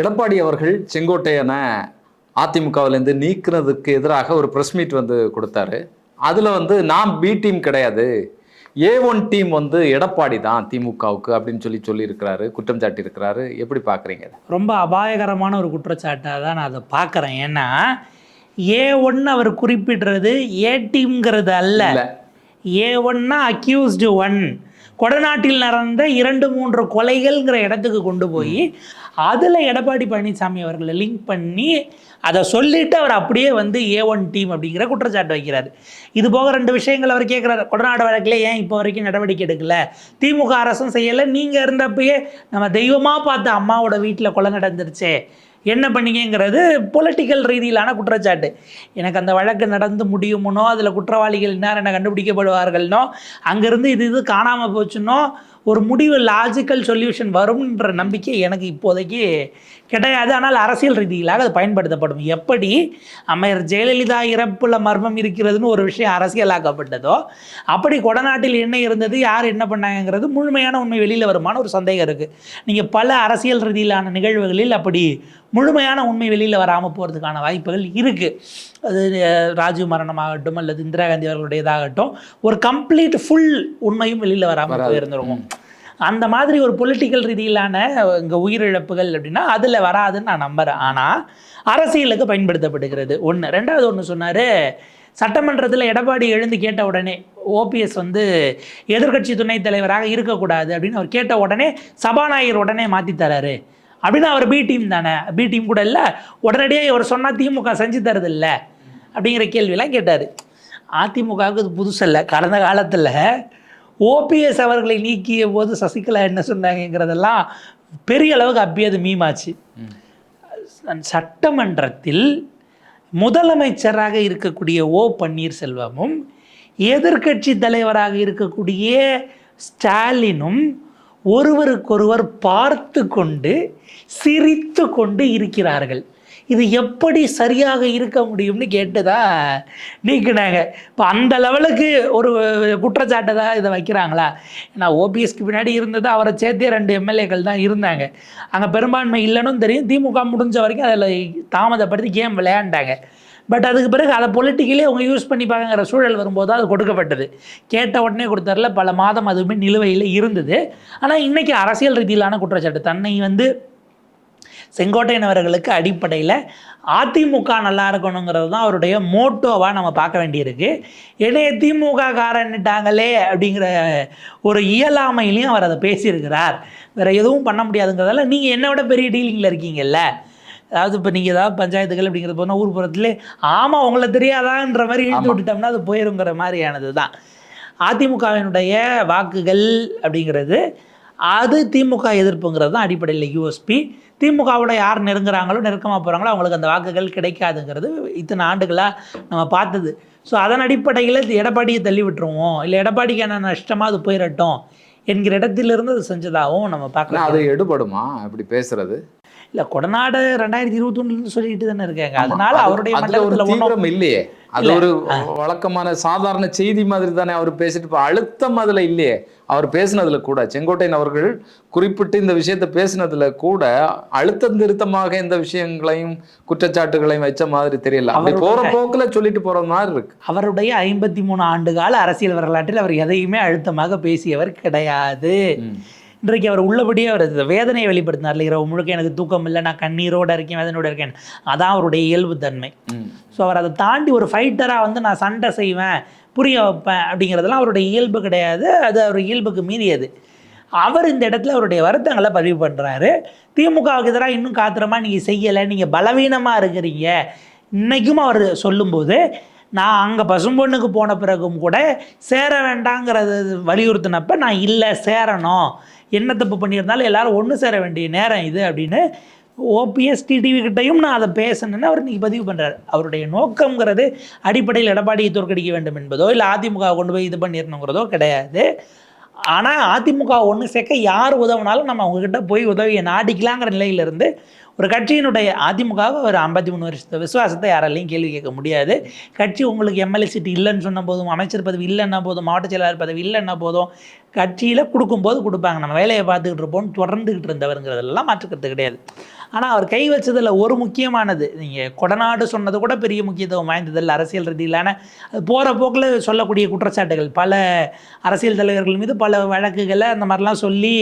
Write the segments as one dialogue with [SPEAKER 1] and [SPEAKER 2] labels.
[SPEAKER 1] எடப்பாடி அவர்கள் செங்கோட்டையனை அதிமுகவிலேருந்து நீக்குனதுக்கு எதிராக ஒரு ப்ரெஸ் மீட் வந்து கொடுத்தாரு. அதில் வந்து நான் பி டீம் கிடையாது. ஏ ஒன் டீம் வந்து எடப்பாடி தான் திமுகவுக்கு அப்படின்னு சொல்லி சொல்லியிருக்கிறாரு குற்றம் சாட்டியிருக்கிறாரு. எப்படி பார்க்குறீங்க
[SPEAKER 2] ரொம்ப அபாயகரமான ஒரு குற்றச்சாட்டாக தான் நான் அதை பார்க்குறேன் ஏன்னா ஏ ஒன்று அவர் குறிப்பிடுறது ஏ டீம்ங்கிறது அல்ல. ஏ ஒன்னா அக்யூஸ்டு ஒன் கொடநாட்டில் நடந்த இரண்டு மூன்று கொலைகள்ங்கிற இடத்துக்கு கொண்டு போய் அதில் எடப்பாடி பழனிசாமி அவர்களை லிங்க் பண்ணி அதை சொல்லிட்டு அவர் அப்படியே வந்து ஏ ஒன் டீம் அப்படிங்கிற குற்றச்சாட்டு வைக்கிறார். இது போக ரெண்டு விஷயங்கள் அவர் கேட்குறாரு கொடநாடு வழக்கில் ஏன் இப்போ வரைக்கும் நடவடிக்கை எடுக்கல? திமுக அரசும் செய்யலை. நீங்கள் இருந்தப்பயே நம்ம தெய்வமாக பார்த்த அம்மாவோட வீட்டில் கொலை நடந்துருச்சே. என்ன பண்ணீங்கிறது பொலிட்டிக்கல் ரீதியிலான குற்றச்சாட்டு. எனக்கு அந்த வழக்கு நடந்து முடியுமனோ அதில் குற்றவாளிகள் இன்னார் என்ன கண்டுபிடிக்கப்படுவார்கள்னோ அங்கேருந்து இது இது காணாமல் போச்சுன்னோ ஒரு முடிவு லாஜிக்கல் சொல்யூஷன் வரும்ன்ற நம்பிக்கை எனக்கு இப்போதைக்கு கிடையாது. ஆனால் அரசியல் ரீதியிலாக அது பயன்படுத்தப்படும். எப்படி? அம்மையர் ஜெயலலிதா இறப்புல மர்மம் இருக்கிறதுன்னு ஒரு விஷயம் அரசியலாக்கப்பட்டதோ அப்படி கொடநாட்டில் என்ன இருந்தது யார் என்ன பண்ணாங்கங்கிறது முழுமையான உண்மை வெளியில் வருமான ஒரு சந்தேகம் இருக்குது நீங்கள் பல அரசியல் ரீதியிலான நிகழ்வுகளில் அப்படி முழுமையான உண்மை வெளியில் வராமல் போகிறதுக்கான வாய்ப்புகள் இருக்குது அது ராஜீவ் மரணமாகட்டும் அல்லது இந்திரா காந்தி அவர்களுடையதாகட்டும் ஒரு கம்ப்ளீட் ஃபுல் உண்மையும் வெளியில் வராமல். போயிருந்துருக்கும். அந்த மாதிரி ஒரு பொலிட்டிக்கல் ரீதியிலான இங்கே உயிரிழப்புகள் அப்படின்னா அதில் வராதுன்னு நான் நம்புகிறேன் ஆனால் அரசியலுக்கு பயன்படுத்தப்படுகிறது. ஒன்று ரெண்டாவது ஒன்று சொன்னார் சட்டமன்றத்தில் எடப்பாடி எழுந்து கேட்ட உடனே ஓபிஎஸ் வந்து எதிர்க்கட்சி துணைத் தலைவராக இருக்கக்கூடாது அப்படின்னு அவர் கேட்ட உடனே சபாநாயகர் உடனே மாற்றி தராரு. அப்படின்னு அவர் பி டீம் தானே? பி டீம் கூட இல்லை. உடனடியாக இவர் சொன்னால் திமுக செஞ்சு தரது இல்லை அப்படிங்கிற கேள்வியெல்லாம் கேட்டார். அதிமுகவுக்கு இது புதுசல்ல கடந்த காலத்தில் ஓபிஎஸ் அவர்களை நீக்கிய போது சசிகலா என்ன சொன்னாங்கங்கிறதெல்லாம் பெரிய அளவுக்கு அப்பியது மீமாச்சு சட்டமன்றத்தில் முதலமைச்சராக இருக்கக்கூடிய ஓ பன்னீர்செல்வமும் எதிர்க்கட்சி தலைவராக இருக்கக்கூடிய ஸ்டாலினும் ஒருவருக்கொருவர் பார்த்து கொண்டு சிரித்து கொண்டு இருக்கிறார்கள். இது எப்படி சரியாக இருக்க முடியும்னு கேட்டுதா? நீக்கினாங்க. இப்போ அந்த லெவலுக்கு ஒரு குற்றச்சாட்டை தான் இதை வைக்கிறாங்களா? ஏன்னா ஓபிஎஸ்க்கு பின்னாடி இருந்தது அவரை சேர்த்தே ரெண்டு எம்எல்ஏக்கள் தான் இருந்தாங்க. அங்கே பெரும்பான்மை இல்லைன்னு தெரியும். திமுக முடிஞ்ச வரைக்கும் அதில் தாமதப்படுத்தி கேம் விளையாண்டாங்க. பட் அதுக்கு பிறகு அதை பொலிட்டிக்கலி அவங்க யூஸ் பண்ணிப்பாங்கிற சூழல் வரும்போது அது கொடுக்கப்பட்டது. கேட்ட உடனே கொடுத்தாரில் பல மாதம் அதுவுமே நிலுவையில் இருந்தது. ஆனால் இன்றைக்கி அரசியல் ரீதியிலான குற்றச்சாட்டு. தன்னை வந்து செங்கோட்டையன் அவர்களுக்கு அடிப்படையில் அதிமுக நல்லா இருக்கணுங்கிறது தான் அவருடைய மோட்டோவாக நம்ம பார்க்க வேண்டியிருக்கு. என்னைய திமுக காரன்ட்டாங்களே அப்படிங்கிற ஒரு இயலாமையிலையும் அவர் அதை பேசியிருக்கிறார். வேறு எதுவும் பண்ண முடியாதுங்கிறதால நீங்கள் என்னை விட பெரிய டீலிங்கில் இருக்கீங்கல்ல? அதாவது இப்போ நீங்கள் ஏதாவது பஞ்சாயத்துகள் அப்படிங்கிறது போனால் ஊர் புறத்துலேயே ஆமாம் உங்களை தெரியாதான்ற மாதிரி இழுத்து விட்டுட்டோம்னா அது போயிருங்கிற மாதிரியானது தான் அதிமுகவினுடைய வாக்குகள் அப்படிங்கிறது அது திமுக எதிர்ப்புங்கிறது தான் அடிப்படையில் யூஎஸ்பி திமுகவோட யார் நெருங்குறாங்களோ நெருக்கமாக போகிறாங்களோ அவங்களுக்கு அந்த வாக்குகள் கிடைக்காதுங்கிறது இத்தனை ஆண்டுகளாக நம்ம பார்த்தது. ஸோ அதன் அடிப்படையில் எடப்பாடியை தள்ளி விட்டுருவோம் இல்லை எடப்பாடிக்கான நஷ்டமாக அது போயிடட்டும் என்கிற இடத்திலிருந்து அது செஞ்சதாகவும் நம்ம பார்க்கலாம்
[SPEAKER 1] அது எடுபடுமா? இப்படி பேசுறது.
[SPEAKER 2] இல்லை கொடநாடு ரெண்டாயிரத்தி இருபத்தொன்னுலேருந்து சொல்லிட்டு தானே இருக்காங்க. அதனால
[SPEAKER 1] அது-
[SPEAKER 2] அவருடைய மண்டலத்தில் ஒன்றும்
[SPEAKER 1] இல்லையே. அது. ஒரு வழக்கமான சாதாரண செய்தி மாதிரி தானே அவர் பேசிட்டு இப்ப அழுத்தம் அதுல இல்லையே. அவர் பேசினதுல கூட செங்கோட்டையன் அவர்கள் குறிப்பிட்டு இந்த விஷயத்தை பேசினதுல கூட அழுத்தம் திருத்தமாக இந்த விஷயங்களையும் குற்றச்சாட்டுகளையும் வச்ச மாதிரி தெரியல. அப்படி போற
[SPEAKER 2] அவருடைய-
[SPEAKER 1] போக்குல சொல்லிட்டு போற மாதிரி இருக்கு.
[SPEAKER 2] அவருடைய ஐம்பத்தி மூணு ஆண்டு கால அரசியல் வரலாற்றில் அவர் எதையுமே அழுத்தமாக பேசியவர் கிடையாது. இன்றைக்கு அவர் உள்ளபடியே அவர் வேதனையை வெளிப்படுத்தினார்ல இரவு முழுக்க எனக்கு தூக்கம் இல்லை நான் கண்ணீரோட இருக்கேன் வேதனையோட இருக்கேன். அதான் அவருடைய இயல்பு தன்மை. ஸோ அவர் அதை தாண்டி ஒரு ஃபைட்டராக வந்து நான் சண்டை செய்வேன் புரிய வைப்பேன் அப்படிங்கிறதெல்லாம் அவருடைய இயல்பு கிடையாது. அது அவர் இயல்புக்கு மீறியது. அவர் இந்த இடத்துல அவருடைய வருத்தங்களை பதிவு பண்ணுறாரு திமுகவுக்கு எதிராக இன்னும் காத்திரமா நீங்கள் செய்யலை நீங்கள் பலவீனமாக இருக்கிறீங்க. இன்றைக்கும் அவர் சொல்லும்போது நான் அங்கே பசும்பொண்ணுக்கு போன பிறகும் கூட சேர வேண்டாங்கிறது வலியுறுத்தினப்ப நான் இல்லை சேரணும். என்ன தப்பு பண்ணியிருந்தாலும் எல்லோரும் ஒன்று சேர வேண்டிய நேரம் இது அப்படின்னு ஓபிஎஸ் டிடிவி கிட்டையும் நான் அதை பேசணுன்னு அவர் இன்றைக்கி பதிவு பண்ணுறாரு அவருடைய நோக்கங்கிறது அடிப்படையில் எடப்பாடியை தோற்கடிக்க வேண்டும் என்பதோ இல்லை அதிமுக கொண்டு போய் இது பண்ணிடணுங்கிறதோ கிடையாது. ஆனால் அதிமுக ஒன்று சேர்க்க யார் உதவினாலும் நம்ம அவங்கக்கிட்ட போய் உதவியை நாடிக்கலாங்கிற நிலையிலிருந்து ஒரு கட்சியினுடைய அதிமுகவை ஒரு ஐம்பத்தி மூணு வருஷத்து விசுவாசத்தை யாராலையும் கேள்வி கேட்க முடியாது. கட்சி உங்களுக்கு எம்எல்ஏ சீட்டு இல்லைன்னு சொன்ன போதும் அமைச்சர் பதவி இல்லைன்னா போதும் மாவட்ட செயலாளர் பதவி இல்லைன்னா போதும் கட்சியில் கொடுக்கும்போது கொடுப்பாங்க. நம்ம வேலையை பார்த்துக்கிட்டு இருப்போம் தொடர்ந்துக்கிட்டு இருந்தவருங்கிறதெல்லாம் மாற்றுக்கிறது கிடையாது. ஆனால் அவர் கை வச்சதில் ஒரு முக்கியமானது. நீங்கள் கொடநாடு சொன்னது கூட பெரிய முக்கியத்துவம் வாய்ந்ததில்லை. அரசியல் ரீதியிலான அது போகிற போக்கில் சொல்லக்கூடிய குற்றச்சாட்டுகள். பல அரசியல் தலைவர்கள் மீது பல வழக்குகளை அந்த மாதிரிலாம் சொல்லி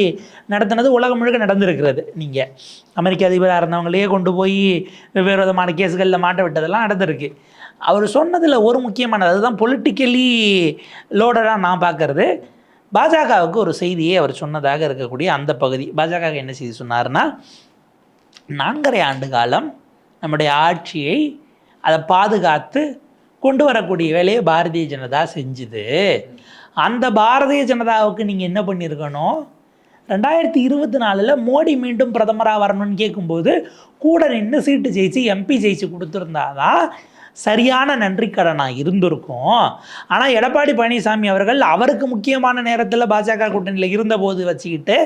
[SPEAKER 2] நடத்தினது உலகம் முழுக்க நடந்திருக்கிறது. நீங்கள் அமெரிக்க அதிபராக இருந்தவங்களையே கொண்டு போய் வெவ்வேறு விதமான கேஸுகளில் மாட்ட விட்டதெல்லாம் நடந்திருக்கு. அவர் சொன்னதில் ஒரு முக்கியமானது அதுதான் பொலிட்டிக்கலி லோடடாக நான் பார்க்கறது. பாஜகவுக்கு ஒரு செய்தியை அவர் சொன்னதாக இருக்கக்கூடிய அந்த பகுதி. பாஜக என்ன செய்தி சொன்னார்னா நான்கரை ஆண்டு காலம் நம்முடைய ஆட்சியை அதை பாதுகாத்து கொண்டு வரக்கூடிய வேலையை பாரதிய ஜனதா செஞ்சுது. அந்த பாரதிய ஜனதாவுக்கு நீங்கள் என்ன பண்ணியிருக்கணும்? ரெண்டாயிரத்தி இருபத்தி நாலில் மோடி மீண்டும் பிரதமராக வரணும்னு கேட்கும்போது கூட நின்று சீட்டு ஜெயிச்சு எம்பி ஜெயிச்சு கொடுத்துருந்தாதான் சரியான நன்றிக்கடனாக இருந்திருக்கும். ஆனால் எடப்பாடி பழனிசாமி அவர்கள் அவருக்கு முக்கியமான நேரத்தில் பாஜக கூட்டணியில் இருந்தபோது வச்சுக்கிட்டு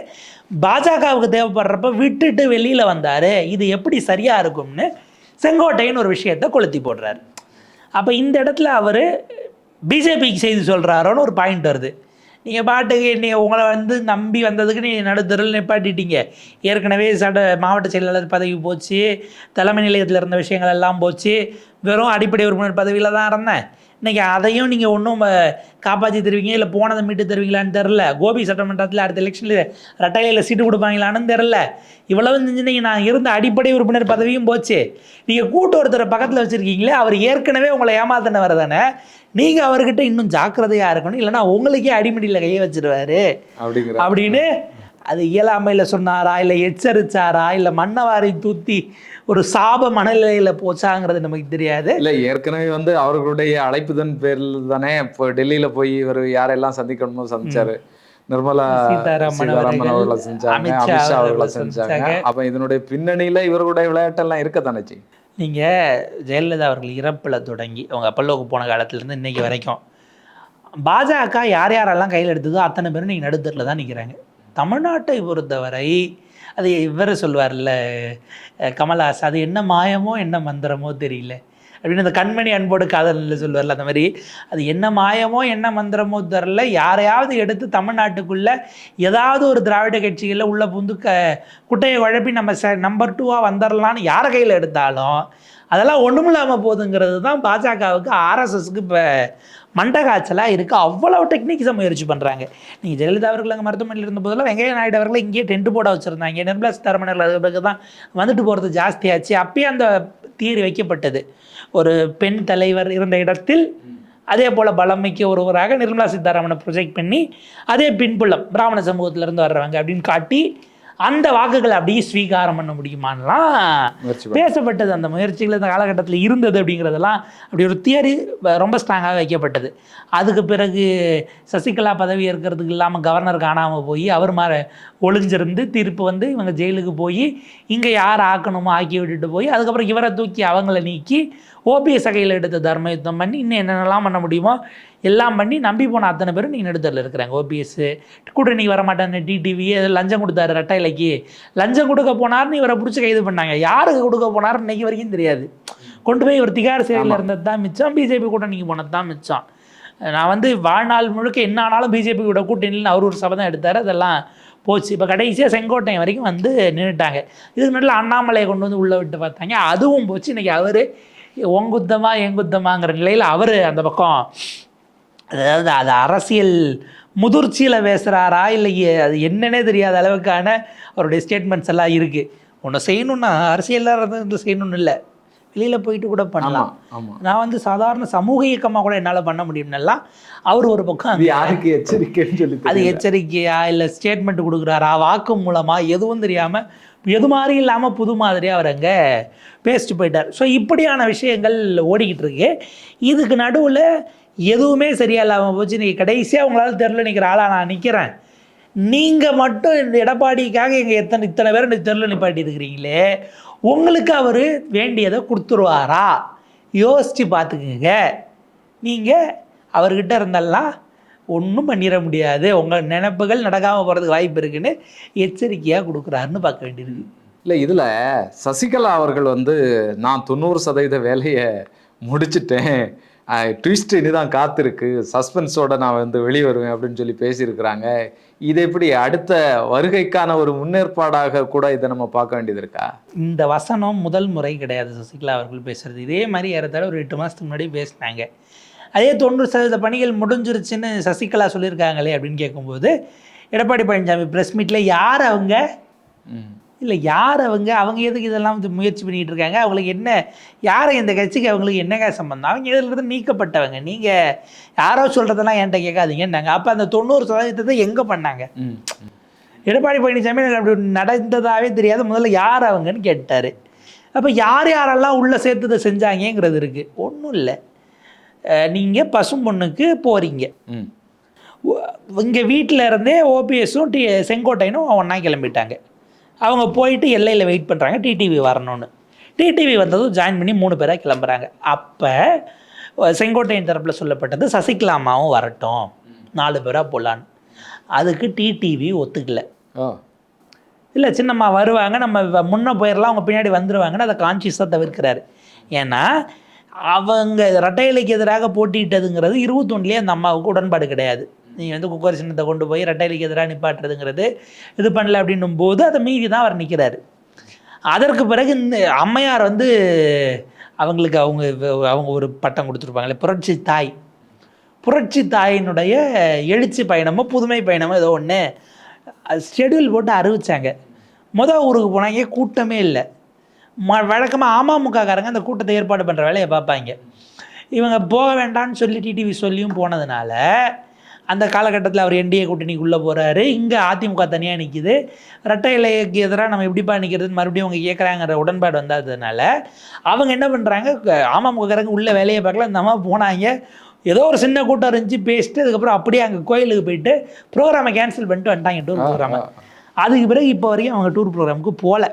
[SPEAKER 2] பாஜகவுக்கு தேவைப்படுறப்ப விட்டுட்டு வெளியில் வந்தார். இது எப்படி சரியாக இருக்கும்னு செங்கோட்டைன்னு ஒரு விஷயத்தை கொளுத்தி போடுறாரு. அப்போ இந்த இடத்துல அவர் பிஜேபிக்கு செய்தி சொல்கிறாரோன்னு ஒரு பாயிண்ட் வருது. நீங்கள் பாட்டுக்கு நீ உங்களை வந்து நம்பி வந்ததுக்கு நீ நடுத்தரில் நிப்பாட்டிட்டீங்க. ஏற்கனவே சட மாவட்ட செயலாளர் பதவி போச்சு தலைமை நிலையத்தில் இருந்த விஷயங்கள் எல்லாம் போச்சு. வெறும் அடிப்படை உறுப்பினர் பதவியில் தான் இருந்தேன். இன்றைக்கி அதையும் நீங்கள் ஒன்றும் காப்பாற்றி தருவீங்க இல்லை போனதை மீட்டு தருவீங்களான்னு தெரில கோபி சட்டமன்றத்தில் அடுத்த எலெக்ஷனில் ரெட்டையில சீட்டு கொடுப்பாங்களான்னு தெரில இவ்வளவு செஞ்சு நான் இருந்த அடிப்படை உறுப்பினர் பதவியும் போச்சு. நீங்கள் கூட்டு ஒருத்தரை பக்கத்தில் வச்சுருக்கீங்களே அவர் ஏற்கனவே உங்களை ஏமாத்தினவர் தானே. நீங்கள் அவர்கிட்ட இன்னும் ஜாக்கிரதையாக இருக்கணும் இல்லைன்னா உங்களுக்கே அடிமடியில் கையை வச்சிருவாரு.
[SPEAKER 1] அப்படிங்கிற
[SPEAKER 2] அப்படின்னு அது இயலாமையில் சொன்னாரா இல்லை எச்சரிச்சாரா இல்லை மண்ணவாரி தூத்தி ஒரு சாப மனநிலையில் போச்சாங்கிறது நமக்கு தெரியாது.
[SPEAKER 1] இல்ல ஏற்கனவே வந்து அவர்களுடைய அழைப்புதன் பேரில் தானே இப்போ டெல்லியில போய் இவர் யாரெல்லாம் சந்திக்கணுமோ சந்திச்சாரு? நிர்மலா
[SPEAKER 2] சீதாராமன் அவர்கள்,
[SPEAKER 1] செஞ்சாங்க
[SPEAKER 2] அமித்ஷா
[SPEAKER 1] அவர்களை செஞ்சாங்க. அப்ப இதனுடைய பின்னணியில இவர்களுடைய விளையாட்டெல்லாம் இருக்க தானே
[SPEAKER 2] நீங்கள் ஜெயலலிதா அவர்கள் இறப்பில் தொடங்கி அவங்க அப்பல்லோக்கு போன காலத்துலேருந்து இன்னைக்கு வரைக்கும் பாஜக யார் யாரெல்லாம் கையில் எடுத்ததோ அத்தனை பேரும் நீங்கள் நடுத்தரில் தான் நிற்கிறாங்க தமிழ்நாட்டை பொறுத்தவரை அது இவர் சொல்வார்ல கமல்ஹாஸ் அது என்ன மாயமோ என்ன மந்திரமோ தெரியல. அப்படின்னு அந்த கண்மணி அன்போடு காதலில் சொல்லுவார்ல அந்த மாதிரி. அது என்ன மாயமோ என்ன மந்திரமோ தெரில யாரையாவது எடுத்து தமிழ்நாட்டுக்குள்ளே ஏதாவது ஒரு திராவிட கட்சிகளில் உள்ள புந்து க குட்டையை குழப்பி நம்ம ச நம்பர் டூவாக வந்துடலான்னு யாரை கையில் எடுத்தாலும் அதெல்லாம் ஒன்றுமில்லாமல் போகுதுங்கிறது தான் பாஜகவுக்கு ஆர்எஸ்எஸ்க்கு இப்போ மண்ட காய்ச்சலாக இருக்குது அவ்வளோ டெக்னிக்ஸை முயற்சி பண்ணுறாங்க நீங்கள் ஜெயலலிதா அவர்கள் அங்கே மருத்துவமனையில் இருந்த போதெல்லாம் வெங்கைய நாயுடு அவர்களை இங்கேயே டென்ட் போட வச்சுருந்தாங்க. நிர்மலா சீதாராமன் அவர்கள் பிறகு தான் வந்துட்டு போகிறது ஜாஸ்தியாச்சு. அப்பயே அந்த தீர் வைக்கப்பட்டது. ஒரு பெண் தலைவர் இருந்த இடத்தில் அதே போல் பலமிக்க ஒருவராக நிர்மலா சீதாராமனை ப்ரொஜெக்ட் பண்ணி அதே பின்புலம் பிராமண சமூகத்திலேருந்து வர்றவங்க அப்படின்னு காட்டி அந்த வாக்குகளை அப்படியே ஸ்வீகாரம் பண்ண முடியுமான்லாம். பேசப்பட்டது அந்த முயற்சிகள் இந்த காலகட்டத்தில் இருந்தது அப்படிங்கிறதெல்லாம் அப்படி ஒரு தியரி ரொம்ப ஸ்ட்ராங்காக வைக்கப்பட்டது அதுக்கு பிறகு சசிகலா பதவி ஏற்கிறதுக்கு இல்லாமல் கவர்னர் காணாமல் போய் அவர் மாற ஒளிஞ்சிருந்து தீர்ப்பு வந்து இவங்க ஜெயிலுக்கு போய் இங்கே யார் ஆக்கணுமோ ஆக்கி விட்டுட்டு போய் அதுக்கப்புறம் இவரை தூக்கி அவங்கள நீக்கி ஓபிஎஸ் கையில் எடுத்த தர்ம யுத்தம் பண்ணி இன்னும் என்னென்னலாம் பண்ண முடியுமோ எல்லாம் பண்ணி நம்பி போன அத்தனை பேரும் நீங்கள் நடுத்தரில் இருக்கிறாங்க. ஓபிஎஸ் கூட்டணி வர மாட்டேன்னு டிடிவி லஞ்சம் கொடுத்தாரு ரெட்டைலைக்கு லஞ்சம் கொடுக்க போனார்னு இவரை பிடிச்சி கைது பண்ணாங்க. யாருக்கு கொடுக்க போனார் இன்னைக்கு வரைக்கும் தெரியாது. கொண்டு போய் இவர் திகார் சிறையில் இருந்தது தான் மிச்சம். பிஜேபி கூட்டணிக்கு போனது தான் மிச்சம். நான் வந்து வாழ்நாள் முழுக்க என்ன ஆனாலும் பிஜேபி கூட கூட்டணியில் அவர் ஒரு சபதம் எடுத்தார். அதெல்லாம் போச்சு. இப்போ கடைசியாக செங்கோட்டையன் வரைக்கும் வந்து நின்றுட்டாங்க இதுக்கு நடுவில் அண்ணாமலையை கொண்டு வந்து உள்ளே விட்டு பார்த்தாங்க. அதுவும் போச்சு. இன்றைக்கி அவர் ஒங்குத்தமா எங்குத்தமாங்கிற நிலையில் அவர் அந்த பக்கம் அதாவது அது அரசியல் முதிர்ச்சியில் பேசுகிறாரா இல்லை அது என்னன்னே தெரியாத அளவுக்கான அவருடைய ஸ்டேட்மெண்ட்ஸ் எல்லாம் இருக்குது ஒன்று செய்யணுன்னா அரசியலில் இருந்து செய்யணும்னு இல்லை. வெளியில் போயிட்டு கூட பண்ணலாம். நான் வந்து சாதாரண சமூக இயக்கமாக கூட என்னால் பண்ண முடியும்னெல்லாம் அவர் ஒரு பக்கம்
[SPEAKER 1] இது யாருக்கு எச்சரிக்கைன்னு சொல்லி
[SPEAKER 2] அது. எச்சரிக்கையா இல்லை ஸ்டேட்மெண்ட் கொடுக்குறாரா வாக்கு மூலமாக எதுவும் தெரியாமல் எது மாதிரி இல்லாமல் புது மாதிரியாக அவர் அங்கே பேசிட்டு போயிட்டார். ஸோ இப்படியான விஷயங்கள் ஓடிக்கிட்டு இருக்கு. இதுக்கு நடுவில் எதுவுமே சரியா இல்லாமல் போச்சு. நீங்கள் கடைசியாக உங்களால் தெரில நிற்கிற ஆளாக நான் நிற்கிறேன் நீங்கள் மட்டும் இந்த எடப்பாடிக்காக எங்கள் எத்தனை இத்தனை பேர் இந்த தெருவில் நிப்பாட்டி இருக்கிறீங்களே? உங்களுக்கு அவர் வேண்டியதை கொடுத்துருவாரா? யோசித்து பார்த்துக்குங்க. நீங்கள் அவர்கிட்ட இருந்தெல்லாம் ஒன்றும் பண்ணிட முடியாது. உங்கள் நினைப்புகள் நடக்காமல் போகிறதுக்கு வாய்ப்பு இருக்குன்னு எச்சரிக்கையாக கொடுக்குறாருன்னு பார்க்க வேண்டியிருக்கு
[SPEAKER 1] இல்ல இதுல சசிகலா அவர்கள் வந்து நான் தொண்ணூறு சதவீத வேலையை முடிச்சிட்டேன். ட்விஸ்ட் இனிதான் காத்திருக்கு. சஸ்பென்ஸோட நான் வந்து வெளியே வருவேன் அப்படின்னு சொல்லி பேசியிருக்கிறாங்க. இது எப்படி அடுத்த வருகைக்கான ஒரு முன்னேற்பாடாக கூட இதை நம்ம பார்க்க வேண்டியது இருக்கா?
[SPEAKER 2] இந்த வசனம் முதல் முறை கிடையாது சசிகலா அவர்கள் பேசுறது. இதே மாதிரி ஏறத்தாழ ஒரு எட்டு மாதத்துக்கு முன்னாடி பேசினாங்க. அதே தொண்ணூறு சதவீத பணிகள் முடிஞ்சிருச்சுன்னு சசிகலா சொல்லியிருக்காங்களே அப்படின்னு கேட்கும்போது எடப்பாடி பழனிசாமி ப்ரெஸ் மீட்டில் யார் அவங்க. இல்லை யார் அவங்க? அவங்க எதுக்கு இதெல்லாம் வந்து முயற்சி பண்ணிட்டு இருக்காங்க? அவங்களுக்கு என்ன யாரை இந்த கட்சிக்கு அவங்களுக்கு என்னங்க சம்பந்தம்? அவங்க இதிலிருந்து நீக்கப்பட்டவங்க. நீங்கள் யாரோ சொல்கிறதெல்லாம் என்கிட்ட கேட்காதீங்கன்னாங்க அப்போ அந்த தொண்ணூறு சதவீதத்தை எங்கே பண்ணாங்க. எடப்பாடி பழனிசாமி எனக்கு அப்படி நடந்ததாவே தெரியாது முதல்ல யார் அவங்கன்னு கேட்டார். அப்போ யார் யாரெல்லாம் உள்ளே சேர்த்து இதை செஞ்சாங்கங்கிறது இருக்குது ஒன்றும் இல்லை. நீங்கள் பசும் பொண்ணுக்கு போகிறீங்க
[SPEAKER 1] ம்.
[SPEAKER 2] இங்கே வீட்டில் இருந்தே ஓபிஎஸும் டி செங்கோட்டையனும் ஒன்றா கிளம்பிட்டாங்க அவங்க போயிட்டு எல்லையில் வெயிட் பண்ணுறாங்க டிடிவி வரணும்னு. டிடிவி வந்ததும் ஜாயின் பண்ணி மூணு பேராக கிளம்புறாங்க. அப்போ செங்கோட்டையன் தரப்பில் சொல்லப்பட்டது சசிகலாமாவும் வரட்டும். நாலு பேராக போகலான்னு அதுக்கு டிடிவி ஒத்துக்கல. இல்லை சின்னம்மா வருவாங்க நம்ம முன்ன போயிடலாம் அவங்க பின்னாடி வந்துடுவாங்கன்னு அதை கான்சியஸாக தவிர்க்கிறாரு. ஏன்னா அவங்க ரெட்டையிலைக்கு எதிராக போட்டியிட்டதுங்கிறது இருபத்தொன்னுலேயே அந்த அம்மாவுக்கு உடன்பாடு கிடையாது. நீ வந்து குக்கர் சின்னத்தை கொண்டு போய் ரெட்டையிலைக்கு எதிராக நிப்பாட்டுறதுங்கிறது இது பண்ணல அப்படின்னும் போது அதை மீறி தான் அவர் நிற்கிறாரு அதற்கு பிறகு இந்த அம்மையார் வந்து அவங்களுக்கு அவங்க அவங்க ஒரு பட்டம் கொடுத்துருப்பாங்களே புரட்சி தாய். புரட்சி தாயினுடைய எழுச்சி பயணமோ புதுமை பயணமோ ஏதோ ஒன்று ஷெட்யூல் போட்டு அறிவித்தாங்க மொதல் ஊருக்கு போனாங்க கூட்டமே இல்லை. ம வழக்கமாக அமமுககாரங்க அந்த கூட்டத்தை ஏற்பாடு பண்ணுற வேலையை பார்ப்பாங்க. இவங்க போக வேண்டாம்னு சொல்லி டிடிவி சொல்லியும் போனதுனால அந்த காலகட்டத்தில் அவர் என்டிஏ கூட்டணிக்குள்ளே போகிறாரு இங்கே அதிமுக தனியாக நிற்கிது ரெட்டை இலைக்கு எதிராக நம்ம எப்படிப்பா நிற்கிறதுன்னு மறுபடியும் அவங்க கேட்குறாங்கிற உடன்பாடு வந்ததுனால அவங்க என்ன பண்ணுறாங்க அமமுககாரங்க உள்ள வேலையை பார்க்கல. இந்த அம்மா போனாங்க. ஏதோ ஒரு சின்ன கூட்டம் இருந்துச்சு பேசிட்டு அதுக்கப்புறம் அப்படியே அங்கே கோயிலுக்கு போயிட்டு ப்ரோக்ராமை கேன்சல் பண்ணிட்டு வந்துட்டாங்க டூர் ப்ரோக்ராமை அதுக்கு பிறகு இப்போ வரைக்கும் அவங்க டூர் ப்ரோக்ராமுக்கு போகல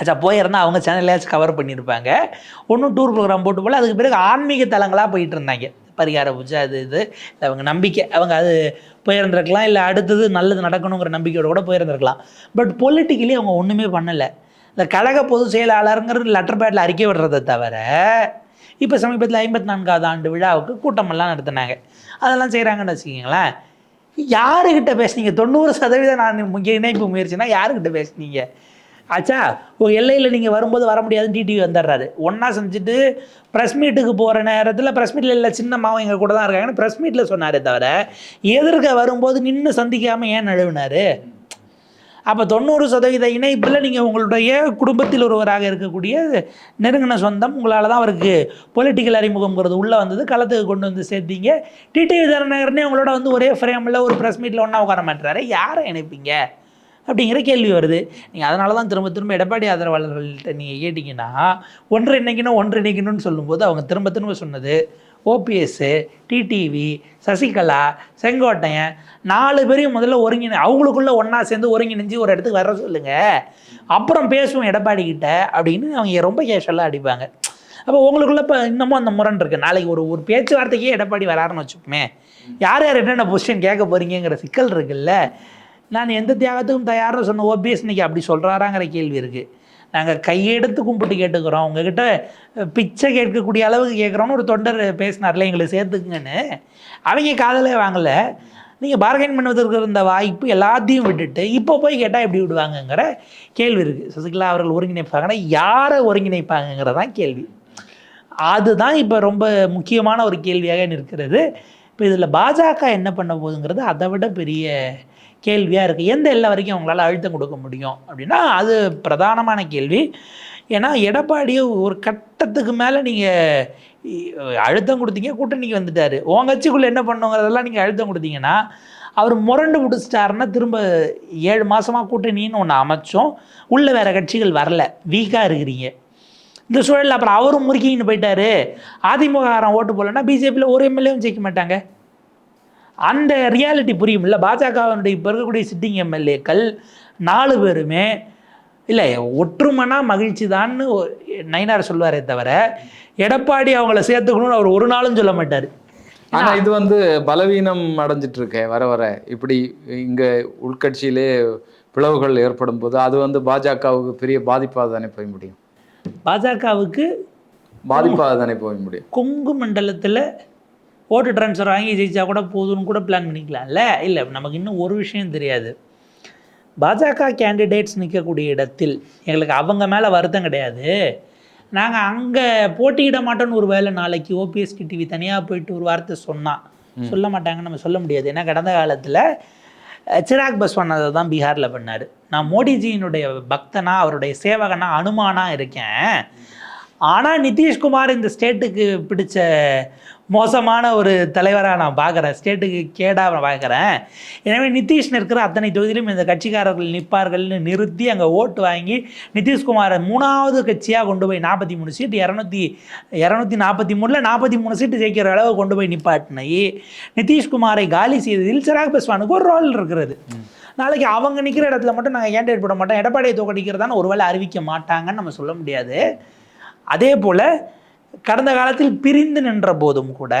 [SPEAKER 2] அச்சா போயிருந்தா அவங்க சேனல்லையாச்சும் கவர் பண்ணியிருப்பாங்க. ஒன்றும் டூர் ப்ரோக்ராம் போட்டு போல அதுக்கு பிறகு ஆன்மீக தலங்களாக போயிட்டு இருந்தாங்க. பரிகார பூஜை அது இது. அவங்க நம்பிக்கை. அவங்க அது போயிருந்திருக்கலாம் இல்லை அடுத்தது நல்லது நடக்கணுங்கிற நம்பிக்கையோட கூட போயிருந்திருக்கலாம். பட் பொலிட்டிக்கலி அவங்க ஒன்றுமே பண்ணலை. இந்த கழக பொதுச் செயலாளருங்கிறது லெட்டர் பேட்டில் அறிக்கை விடுறதை தவிர இப்போ சமீபத்தில் ஐம்பத்தி நான்காவது ஆண்டு விழாவுக்கு கூட்டமெல்லாம் நடத்தினாங்க. அதெல்லாம் செய்கிறாங்கன்னு வச்சுக்கிங்களேன். யாருக்கிட்ட பேசுனீங்க? தொண்ணூறு சதவீதம் நான் முக்கிய இணைப்பு முயற்சினா யாருக்கிட்ட பேசுனீங்க? ஆச்சா ஓ எல்லையில் நீங்கள் வரும்போது வர முடியாதுன்னு டிடிவி வந்துடுறாரு. ஒன்றா செஞ்சுட்டு ப்ரெஸ் மீட்டுக்கு போகிற நேரத்தில் ப்ரெஸ் மீட்டில் இல்லை சின்னம்மாவும் எங்கள் கூட தான் இருக்காங்கன்னு ப்ரெஸ் மீட்டில் சொன்னாரே தவிர எதிர்க்க வரும்போது நின்று சந்திக்காமல் ஏன் நழுவினார்? அப்போ தொண்ணூறு சதவீத இணைப்பில் நீங்கள் உங்களுடைய குடும்பத்தில் ஒருவராக இருக்கக்கூடிய நெருங்கின சொந்தம் உங்களால் தான் அவருக்கு பொலிட்டிக்கல் அறிமுகம்ங்கிறது உள்ளே வந்தது. களத்துக்கு கொண்டு வந்து சேர்த்தீங்க. டிடிவி தரநகர்னே உங்களோட வந்து ஒரே ஃப்ரேமில் ஒரு ப்ரெஸ் மீட்டில் ஒன்றா உட்கார மாட்டுறாரு யாரை இணைப்பீங்க? அப்படிங்கிற கேள்வி வருது. நீங்கள் அதனால தான் திரும்ப திரும்ப எடப்பாடி ஆதரவாளர்கள்ட்ட நீங்கள் கேட்டிங்கன்னா ஒன்று இணைக்கணும் ஒன்று இணைக்கணும்னு சொல்லும்போது அவங்க திரும்ப திரும்ப சொன்னது ஓபிஎஸ்ஸு டிடிவி சசிகலா செங்கோட்டையன் நாலு பேரையும் முதல்ல ஒருங்கிணை அவங்களுக்குள்ள ஒன்றா சேர்ந்து ஒருங்கிணைஞ்சு ஒரு இடத்துக்கு வர சொல்லுங்கள் அப்புறம் பேசுவோம் எடப்பாடி கிட்ட அப்படின்னு அவங்க ரொம்ப கேஷுவலாக அடிப்பாங்க. அப்போ உங்களுக்குள்ள இப்போ இன்னமும் அந்த முரண் இருக்குது நாளைக்கு ஒரு ஒரு பேச்சுவார்த்தைக்கே எடப்பாடி வராருன்னு வச்சுப்போமே யார் யார் என்னென்ன பொசிஷன் கேட்க போகிறீங்கிற சிக்கல் இருக்குல்ல. நான் எந்த தியாகத்துக்கும் தயார்னு சொன்ன ஓபிஎஸ் இன்னைக்கு அப்படி சொல்கிறாராங்கிற கேள்வி இருக்குது நாங்கள் கையெடுத்து கும்பிட்டு கேட்டுக்கிறோம். உங்ககிட்ட பிச்சை கேட்கக்கூடிய அளவுக்கு கேட்குறோன்னு ஒரு தொண்டர் பேசினார்ல எங்களை சேர்த்துக்குங்கன்னு. அவங்க காதலே வாங்கலை. நீங்கள் பார்கெயின் பண்ணுவதற்கு இருந்த வாய்ப்பு எல்லாத்தையும் விட்டுட்டு இப்போ போய் கேட்டால் எப்படி விடுவாங்கங்கிற கேள்வி இருக்குது சசிகலா அவர்கள் ஒருங்கிணைப்பாங்கன்னா யாரை ஒருங்கிணைப்பாங்கங்கிறதான் கேள்வி. அதுதான் இப்போ ரொம்ப முக்கியமான ஒரு கேள்வியாக நிற்கிறது. இப்போ இதில் பாஜக என்ன பண்ண போகுதுங்கிறது அதை விட பெரிய கேள்வியாக இருக்குது எந்த எல்லை வரைக்கும் அவங்களால அழுத்தம் கொடுக்க முடியும்? அப்படின்னா அது பிரதானமான கேள்வி. ஏன்னா எடப்பாடியை ஒரு கட்டத்துக்கு மேலே நீங்கள் அழுத்தம் கொடுத்தீங்க கூட்டணிக்கு வந்துட்டார். உன் கட்சிக்குள்ளே என்ன பண்ணுங்கிறதெல்லாம் நீங்கள் அழுத்தம் கொடுத்தீங்கன்னா அவர் முரண்டு பிடிச்சிட்டாருன்னா திரும்ப ஏழு மாதமாக கூட்டணின்னு ஒன்று அமைச்சோம். உள்ளே வேறு கட்சிகள் வரல. வீக்காக இருக்கிறீங்க. இந்த சூழலில் அப்புறம் அவரும் முறுக்கின்னு போயிட்டாரு. அதிமுககாரன் ஓட்டு போகலன்னா பிஜேபியில் ஒரு எம்எல்ஏவும் ஜெயிக்க மாட்டாங்க. அந்த ரியாலிட்டி புரியும்ல? பாஜகவினுடைய இப்போ இருக்கக்கூடிய சிட்டிங் எம்எல்ஏக்கள் நாலு பேருமே இல்லை ஒற்றுமைனா மகிழ்ச்சி தான்னு நயினார் சொல்லுவாரே தவிர எடப்பாடி அவங்கள சேர்த்துக்கணும்னு அவர் ஒரு நாளும் சொல்ல மாட்டார்.
[SPEAKER 1] ஆனா இது வந்து பலவீனம் அடைஞ்சிட்டு இருக்கே வர வர. இப்படி இங்க உள்கட்சியிலே பிளவுகள் ஏற்படும் போது அது வந்து பாஜகவுக்கு பெரிய பாதிப்பாக தானே போய் முடியும்?
[SPEAKER 2] பாஜகவுக்கு
[SPEAKER 1] பாதிப்பாக தானே போக முடியும்?
[SPEAKER 2] கொங்கு மண்டலத்தில் ஓட்டு ட்ரான்ஸ்ஃபர் வாங்கி ஜெயிச்சா கூட போதும்னு கூட பிளான் பண்ணிக்கலாம்ல? இல்லை நமக்கு இன்னும் ஒரு விஷயம் தெரியாது. பாஜக கேண்டிடேட்ஸ் நிற்கக்கூடிய இடத்தில் எங்களுக்கு அவங்க மேலே வருத்தம் கிடையாது. நாங்கள் அங்கே போட்டியிட மாட்டோம்னு ஒரு வேளை நாளைக்கு ஓபிஎஸ் டிவி தனியாக போயிட்டு ஒரு வார்த்தை சொன்னான் சொல்ல மாட்டாங்கன்னு நம்ம சொல்ல முடியாது. ஏன்னா கடந்த காலத்தில் சிராக் பஸ்வான் அதை தான் பீகாரில் பண்ணார். நான் மோடிஜியினுடைய பக்தனா அவருடைய சேவகனா அனுமானா இருக்கேன். ஆனால் நிதிஷ்குமார் இந்த ஸ்டேட்டுக்கு பிடிச்ச மோசமான ஒரு தலைவராக நான் பார்க்குறேன் ஸ்டேட்டுக்கு கேடாக நான் பார்க்குறேன் எனவே நிதிஷ் நிற்கிற அத்தனை தொகுதியிலும் இந்த கட்சிக்காரர்கள் நிற்பார்கள்னு நிறுத்தி அங்கே ஓட்டு வாங்கி நிதிஷ்குமாரை மூணாவது கட்சியாக கொண்டு போய் நாற்பத்தி மூணு சீட்டு இரநூத்தி இரநூத்தி நாற்பத்தி மூணில் நாற்பத்தி மூணு சீட்டு ஜெயிக்கிற அளவு கொண்டு போய் நிப்பாட்டினை. நிதிஷ்குமாரை காலி செய்ததில் சிராக் பஸ்வானுக்கு ஒரு ரோல் இருக்கிறது. நாளைக்கு அவங்க நிற்கிற இடத்துல மட்டும் நாங்கள் கேண்டிடேட் போட மாட்டோம். எடப்பாடியை தோக்கடிக்கிறதான்னு ஒருவேளை அறிவிக்க மாட்டாங்கன்னு நம்ம சொல்ல முடியாது. அதே போல் கடந்த காலத்தில் பிரிந்து நின்ற போதும் கூட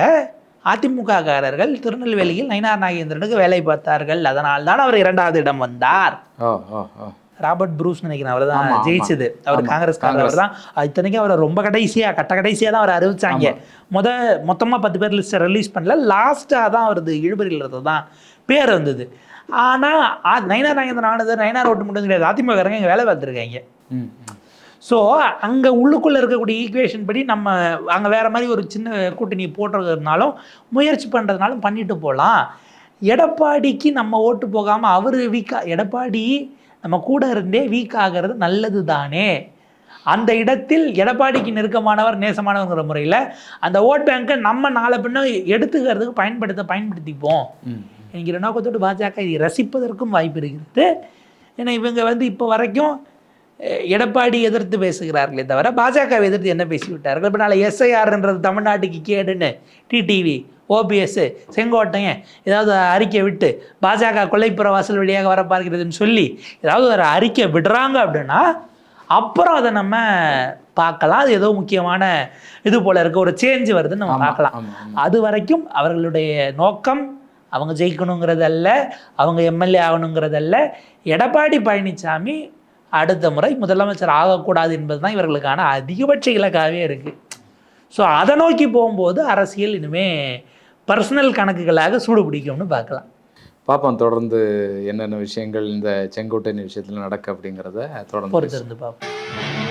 [SPEAKER 2] அதிமுககாரர்கள் திருநெல்வேலியில் நயினார் நாகேந்திரனுக்கு வேலை பார்த்தார்கள். அதனால் தான் அவர் இரண்டாவது இடம் வந்தார். ராபர்ட் ப்ரூஸ் நினைக்கிறேன் அவர் தான். ஜெயிச்சது. அவர் காங்கிரஸ்
[SPEAKER 1] காங்கிரஸ்.
[SPEAKER 2] தான் இத்தனைக்கும் அவரை ரொம்ப கடைசியா கட்ட கடைசியா தான் அவர் அறிவிச்சாங்க. முத மொத்தமா பத்து பேர் லிஸ்ட்டை ரிலீஸ் பண்ணல. லாஸ்ட்டாக தான் அவரது இழுபறியில் இருந்தது தான் பேர் வந்தது. ஆனால் நயினார் நாகேந்திரன் ஆனது நயினார் ஓட்டு மட்டும் கிடையாது. அதிமுககாரங்க இங்கே வேலை பார்த்துருக்காங்க. ஸோ அங்கே உள்ளுக்குள்ளே இருக்கக்கூடிய ஈக்குவேஷன் படி நம்ம அங்கே வேற மாதிரி ஒரு சின்ன கூட்டணி போடுறதுனாலும் முயற்சி பண்ணுறதுனாலும் பண்ணிட்டு போகலாம் எடப்பாடிக்கு நம்ம ஓட்டு போகாமல் அவர் வீக்கா எடப்பாடி நம்ம கூட இருந்தே வீக் ஆகிறது நல்லது தானே அந்த இடத்தில் எடப்பாடிக்கு நெருக்கமானவர் நேசமானவங்கிற முறையில் அந்த ஓட் பேங்கை நம்ம நாளை பின்ன எடுத்துக்கிறதுக்கு பயன்படுத்த பயன்படுத்திப்போம். என்கிற நோக்கத்தோடு பாஜக இதை ரசிப்பதற்கும் வாய்ப்பு இருக்கிறது. ஏன்னா இவங்க வந்து இப்போ வரைக்கும் எடப்பாடி எதிர்த்து பேசுகிறார்களே தவிர பாஜகவை எதிர்த்து என்ன பேசிவிட்டார்கள்? இப்போ நாளை எஸ்ஐஆர்ன்றது தமிழ்நாட்டுக்கு கேடுன்னு டிடிவி ஓபிஎஸ் செங்கோட்டையன் ஏதாவது அறிக்கை விட்டு பாஜக கொல்லைப்புற வாசல் வழியாக வர பார்க்கிறதுன்னு சொல்லி ஏதாவது ஒரு அறிக்கை விடுறாங்க அப்படின்னா அப்புறம் அதை நம்ம பார்க்கலாம். அது ஏதோ முக்கியமான இது போல இருக்க ஒரு சேஞ்ச் வருதுன்னு நம்ம பார்க்கலாம். அது வரைக்கும் அவர்களுடைய நோக்கம் அவங்க ஜெயிக்கணுங்கிறதல்ல அவங்க எம்எல்ஏ ஆகணுங்கிறதல்ல எடப்பாடி பழனிசாமி அடுத்த முறை முதலமைச்சர் ஆகக்கூடாது என்பது தான் இவர்களுக்கான அதிகபட்ச இலக்காகவே இருக்குது ஸோ அதை நோக்கி போகும்போது அரசியல் இனிமே பர்சனல் கணக்குகளாக சூடு பிடிக்கும்னு பார்க்கலாம்.
[SPEAKER 1] பார்ப்போம். தொடர்ந்து என்னென்ன விஷயங்கள் இந்த செங்கோட்டையன் விஷயத்தில் நடக்க அப்படிங்கிறத தொடர்ந்து
[SPEAKER 2] பார்ப்போம்.